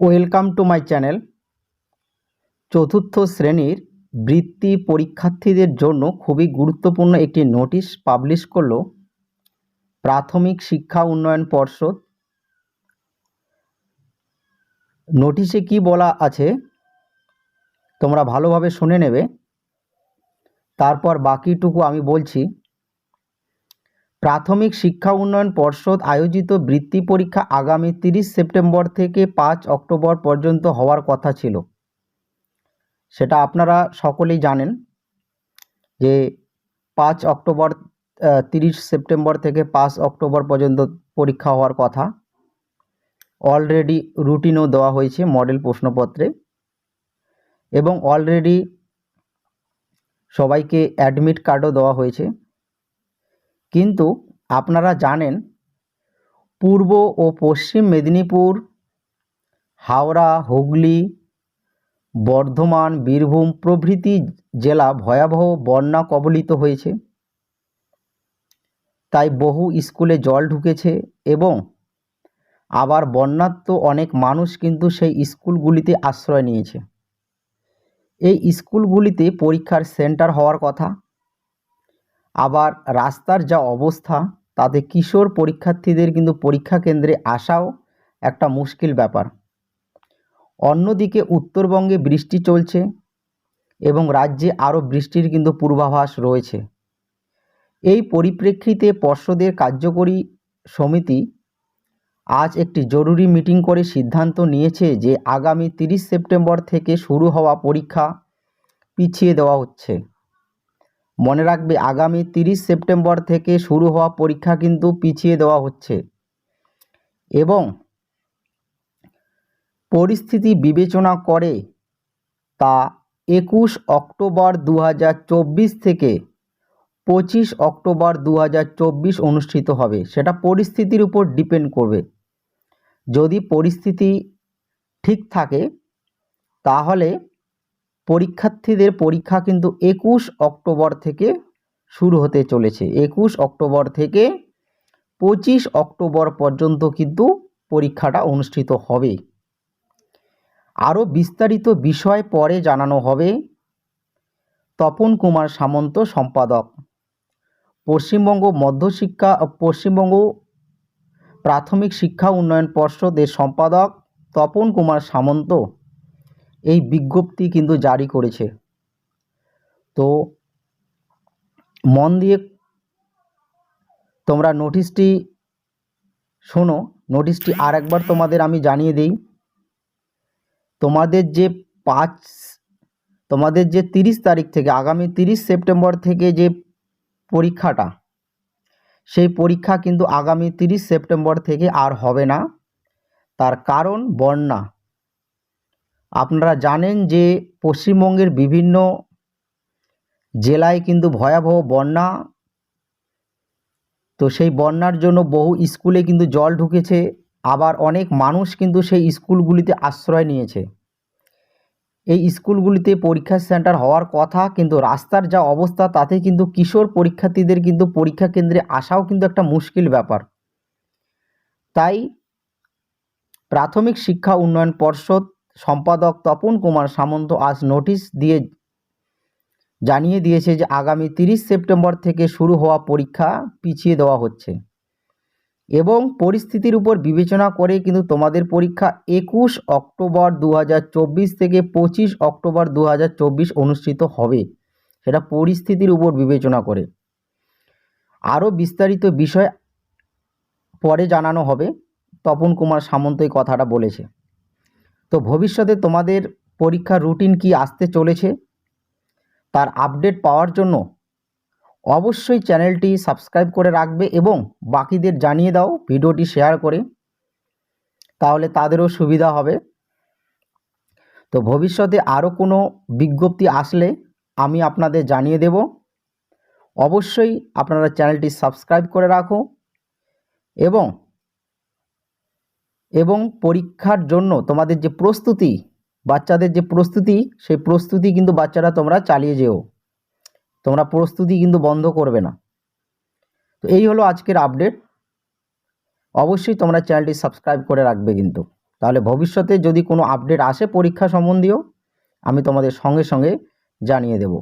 Welcome to my channel. চতুর্থ শ্রেণির বৃত্তি পরীক্ষার্থীদের জন্য খুবই গুরুত্বপূর্ণ একটি নোটিশ পাবলিশ করল প্রাথমিক শিক্ষা উন্নয়ন পর্ষদ। নোটিশে কি বলা আছে তোমরা ভালোভাবে শুনে নেবে। তারপর বাকিটুকু আমি বলছি। প্রাথমিক শিক্ষা উন্নয়ন পর্ষদ আয়োজিত বৃত্তি পরীক্ষা আগামী তিরিশ সেপ্টেম্বর থেকে পাঁচ অক্টোবর পর্যন্ত হওয়ার কথা ছিল। সেটা আপনারা সকলেই জানেন যে পাঁচ অক্টোবর তিরিশ সেপ্টেম্বর থেকে পাঁচ অক্টোবর পর্যন্ত পরীক্ষা হওয়ার কথা। অলরেডি রুটিনও দেওয়া হয়েছে মডেল প্রশ্নপত্রে এবং অলরেডি সবাইকে অ্যাডমিট কার্ডও দেওয়া হয়েছে। কিন্তু আপনারা জানেন, পূর্ব ও পশ্চিম মেদিনীপুর, হাওড়া, হুগলি, বর্ধমান, বীরভূম প্রভৃতি জেলা ভয়াবহ বন্যা কবলিত হয়েছে। তাই বহু স্কুলে জল ঢুকেছে এবং আবার বন্যাত্ম অনেক মানুষ কিন্তু সেই স্কুলগুলিতে আশ্রয় নিয়েছে। এই স্কুলগুলিতে পরীক্ষার সেন্টার হওয়ার কথা আবার রাস্তার যা অবস্থা, তাতে কিশোর পরীক্ষার্থীদের কিন্তু পরীক্ষা কেন্দ্রে আসাও একটা মুশকিল ব্যাপার। অন্যদিকে উত্তরবঙ্গে বৃষ্টি চলছে এবং রাজ্যে আরও বৃষ্টির কিন্তু পূর্বাভাস রয়েছে। এই পরিপ্রেক্ষিতে পর্ষদের কার্যকরী সমিতি আজ একটি জরুরি মিটিং করে সিদ্ধান্ত নিয়েছে যে আগামী তিরিশ সেপ্টেম্বর থেকে শুরু হওয়া পরীক্ষা পিছিয়ে দেওয়া হচ্ছে। মনে রাখবে, আগামী তিরিশ সেপ্টেম্বর থেকে শুরু হওয়া পরীক্ষা কিন্তু পিছিয়ে দেওয়া হচ্ছে। এবং পরিস্থিতি বিবেচনা করে তা একুশ অক্টোবর দু হাজার চব্বিশ থেকে পঁচিশ অক্টোবর দু হাজার চব্বিশ অনুষ্ঠিত হবে। সেটা পরিস্থিতির উপর ডিপেন্ড করবে। যদি পরিস্থিতি ঠিক থাকে, তাহলে পরীক্ষার্থীদের পরীক্ষা কিন্তু একুশ অক্টোবর থেকে শুরু হতে চলেছে। একুশ অক্টোবর থেকে পঁচিশ অক্টোবর পর্যন্ত কিন্তু পরীক্ষাটা অনুষ্ঠিত হবে। আরও বিস্তারিত বিষয় পরে জানানো হবে। তপন কুমার সামন্ত সম্পাদক। পশ্চিমবঙ্গ মধ্যশিক্ষা, পশ্চিমবঙ্গ প্রাথমিক শিক্ষা উন্নয়ন পর্ষদের সম্পাদক তপন কুমার সামন্ত। এই বিজ্ঞপ্তি কিন্তু জারি করেছে। তো মন দিয়ে তোমরা নোটিশটি শোনো নোটিশটি আর একবার তোমাদের আমি জানিয়ে দিই। তোমাদের যে পাঁচ, তোমাদের যে তিরিশ তারিখ থেকে, আগামী তিরিশ সেপ্টেম্বর থেকে যে পরীক্ষাটা, সেই পরীক্ষা কিন্তু আগামী তিরিশ সেপ্টেম্বর থেকে আর হবে না। তার কারণ বন্যা। আপনারা জানেন যে পশ্চিমবঙ্গের বিভিন্ন জেলায় কিন্তু ভয়াবহ বন্যা। তো সেই বন্যার জন্য বহু স্কুলে কিন্তু জল ঢুকেছে। আবার অনেক মানুষ কিন্তু সেই স্কুলগুলিতে আশ্রয় নিয়েছে। এই স্কুলগুলিতে পরীক্ষা সেন্টার হওয়ার কথা, কিন্তু রাস্তার যা অবস্থা, তাতে কিন্তু কিশোর পরীক্ষার্থীদের কিন্তু পরীক্ষা কেন্দ্রে আসাও কিন্তু একটা মুশকিল ব্যাপার। তাই প্রাথমিক শিক্ষা উন্নয়ন পর্ষদ সম্পাদক তপন কুমার সামন্ত আজ নোটিশ দিয়ে জানিয়ে দিয়েছে যে আগামী তিরিশ সেপ্টেম্বর থেকে শুরু হওয়া পরীক্ষা পিছিয়ে দেওয়া হচ্ছে। এবং পরিস্থিতির উপর বিবেচনা করে কিন্তু তোমাদের পরীক্ষা একুশ অক্টোবর দু হাজার চব্বিশ থেকে পঁচিশ অক্টোবর দু হাজার চব্বিশ অনুষ্ঠিত হবে, সেটা পরিস্থিতির উপর বিবেচনা করে। আরও বিস্তারিত বিষয় পরে জানানো হবে, তপন কুমার সামন্ত এই কথাটা বলেছে। তো ভবিষ্যতে তোমাদের পরীক্ষার রুটিন কি আসতে চলেছে? তার আপডেট পাওয়ার জন্য অবশ্যই চ্যানেলটি সাবস্ক্রাইব করে রাখবে এবং বাকিদের জানিয়ে দাও, ভিডিওটি শেয়ার করে, তাহলে তাদেরও সুবিধা হবে। তো ভবিষ্যতে আরও কোনো বিজ্ঞপ্তি আসলে আমি আপনাদের জানিয়ে দেব। অবশ্যই আপনারা চ্যানেলটি সাবস্ক্রাইব করে রাখো এবং এবং পরীক্ষার জন্য তোমাদের যে প্রস্তুতি, বাচ্চাদের যে প্রস্তুতি, সেই প্রস্তুতি কিন্তু বাচ্চারা তোমরা চালিয়ে যেও। তোমরা প্রস্তুতি কিন্তু বন্ধ করবে না। তো এই হলো আজকের আপডেট অবশ্যই তোমরা চ্যানেলটি সাবস্ক্রাইব করে রাখবে কিন্তু। তাহলে ভবিষ্যতে যদি কোনো আপডেট আসে পরীক্ষা সম্বন্ধীয়, আমি তোমাদের সঙ্গে সঙ্গে জানিয়ে দেব।